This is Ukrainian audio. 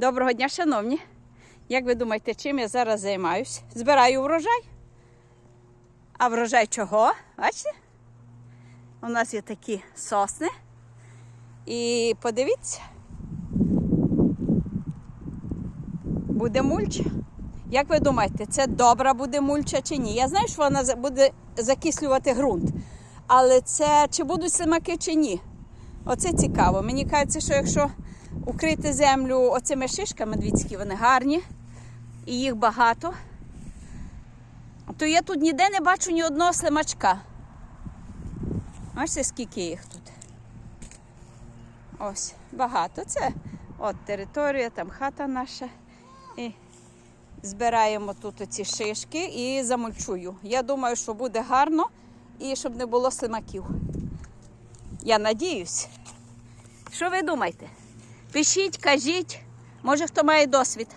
Доброго дня, шановні. Як ви думаєте, чим я зараз займаюсь? Збираю врожай. А врожай чого? Бачите? У нас є такі сосни. І подивіться. Буде мульча. Як ви думаєте, це добра буде мульча чи ні? Я знаю, що вона буде закислювати ґрунт. Але це чи будуть слимаки чи ні? Оце цікаво. Мені кажеться, що якщо укрити землю оцими шишками, дивіться, вони гарні, і їх багато, то я тут ніде не бачу ні одного слимачка. Бачите, скільки їх тут? Ось, багато. Це от територія, там хата наша. І збираємо тут оці шишки і замульчую. Я думаю, що буде гарно і щоб не було слимаків. Я надіюсь. Що ви думаєте? Пишіть, кажіть, може хто має досвід.